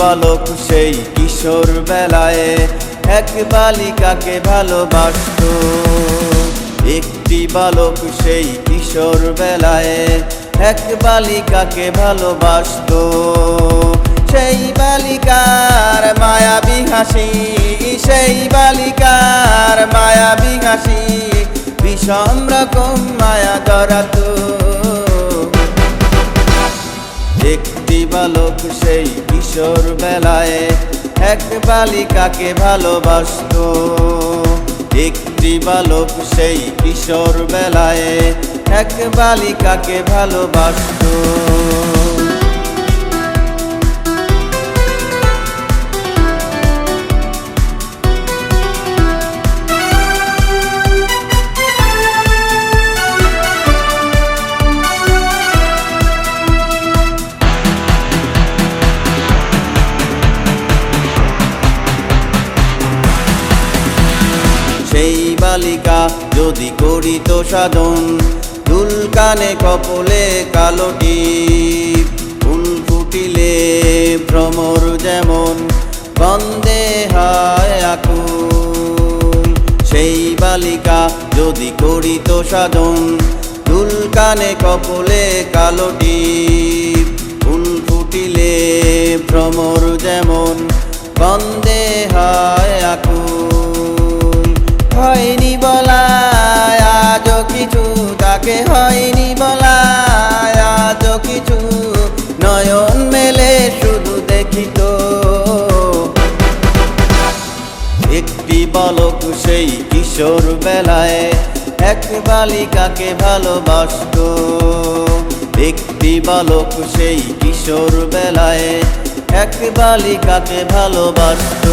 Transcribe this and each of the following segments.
বালক সেই কিশোর বেলায় এক বালিকাকে ভালোবাসত। একটি বালক সেই কিশোর বেলায় এক বালিকাকে ভালোবাসত। সেই বালিকার মায়াবী হাসি, সেই বালিকার মায়াবী হাসি বিষম রকম মায়া জড়াতো কিশোর বেলায় এক বালিকাকে ভালোবাসত। একটি বালক সেই কিশোর বেলায় এক বালিকাকে ভালোবাসত। সেই বালিকা যদি করিত সাধন, দুল কানে কপলে কালোটি ফুল ফুটিলে ভ্রমর যেমন বন্দে হায় আকুল। সেই বালিকা যদি করিত সাধন, দুল কানে কপলে কালোটি ফুল ফুটিলে ভ্রমর যেমন বন্দে হায় তাকে হয়নি বলা আজও কিছু নয়ন মেলে শুধু দেখিত একটি বালক সেই কিশোর বেলায় এক বালিকাকে ভালোবাসত। একটি বালক সেই কিশোর বেলায় এক বালিকাকে ভালোবাসত।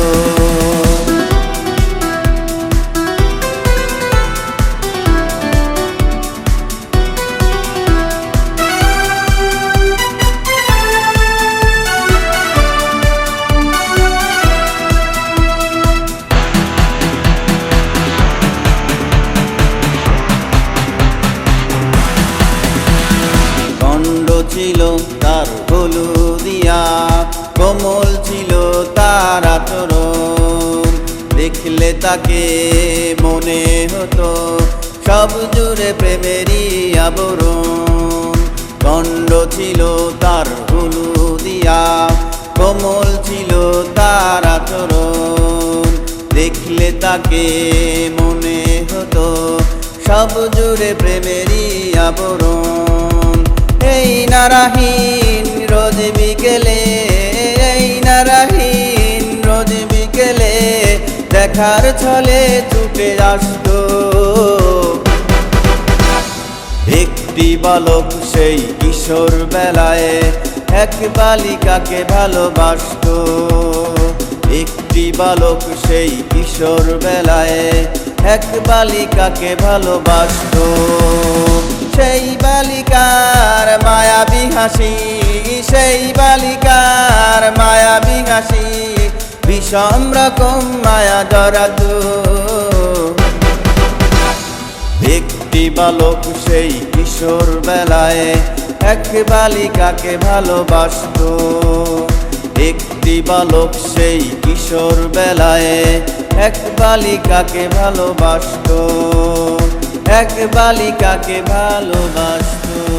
ছিল তার হলুদিয়া। কোমল ছিল তার আচরণ। দেখলে তাকে মনে হতো সব জুড়ে প্রেমেরই আবরণ। কণ্ড ছিল তার হলুদিয়া। কোমল ছিল তার আচরণ। দেখলে তাকে মনে হতো সব জুড়ে প্রেমেরই আবরণ। এই নারাহীন রোজ বিকেলে, এই নারাহীন রোজ বিকেলে দেখার ছলে ছুটে আসতো। একটি বালক সেই কিশোর বেলায় এক বালিকাকে ভালোবাসত। একটি বালক সেই কিশোর বেলায় এক বালিকাকে ভালোবাসত। সেই বালিকার মায়াবী হাসি, সেই বালিকার মায়াবী হাসি, বিষম রকম মায়া জড়াতো একটি বালক সেই কিশোর বেলায় এক বালিকাকে ভালোবাসত। একটি বালক সেই কিশোর বেলায় এক বালিকাকে ভালোবাসত। এক বালিকাকে ভালোবাসত।